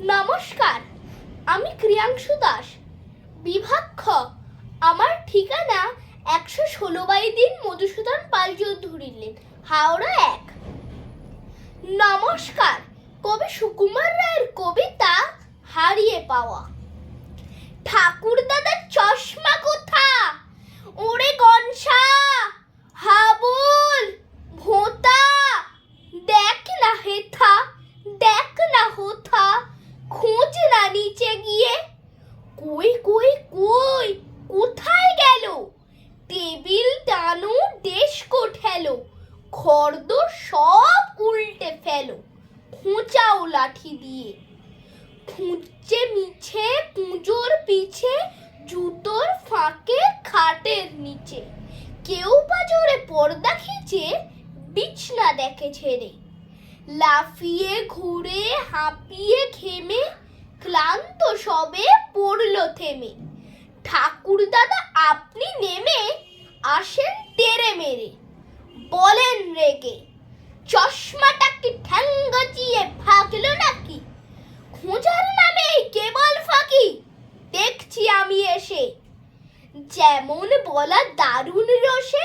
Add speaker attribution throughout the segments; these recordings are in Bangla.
Speaker 1: নমস্কার, আমি ক্রিয়াংশু দাস। বিভাগ খ আমার ঠিকানা একশো ষোলো বাই দিন মধুসূদন পাল চৌধুরী লেন, হাওড়া এক। নমস্কার, কবি সুকুমার রায়ের কবিতা হারিয়ে পাওয়া। ঠাকুর দাদার চশমা কোথা? ওরে গনসা, হাবুল, ভোতা, দেখ না হেথা, দেখ না হোথা। না নিচে গিয়ে, কই কই কই, কোথায় গেল? টেবিল, টানো ডেস্ক ঠেলো খর্দ সব উল্টে ফেলো, খোঁচাও লাঠি দিয়ে। খুঁজছে মিছে, পুজোর পিছে, জুতোর ফাঁকে, খাটের নিচে। কেউ বা জোরে পর্দা খিচে, বিছনা দেখে ছেড়ে। লাফিয়ে, ঘুরে, হাঁপিয়ে, ঘেমে থেমে ঠাকুর দাদা আপনি নেমে আসেন তেরে মেরে। বলেন রেগে, চশমাটা কি ঠ্যাং ভাগলো নাকি? খোঁজার নামে কেবল ফাঁকি, দেখছি আমি এসে। যেমন বলা দারুণ রসে,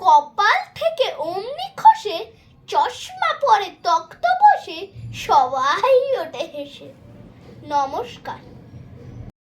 Speaker 1: কপাল থেকে অমনি খসে, চশমা পরে তক্ত বসে সবাই ওঠে হেসে। নমস্কার।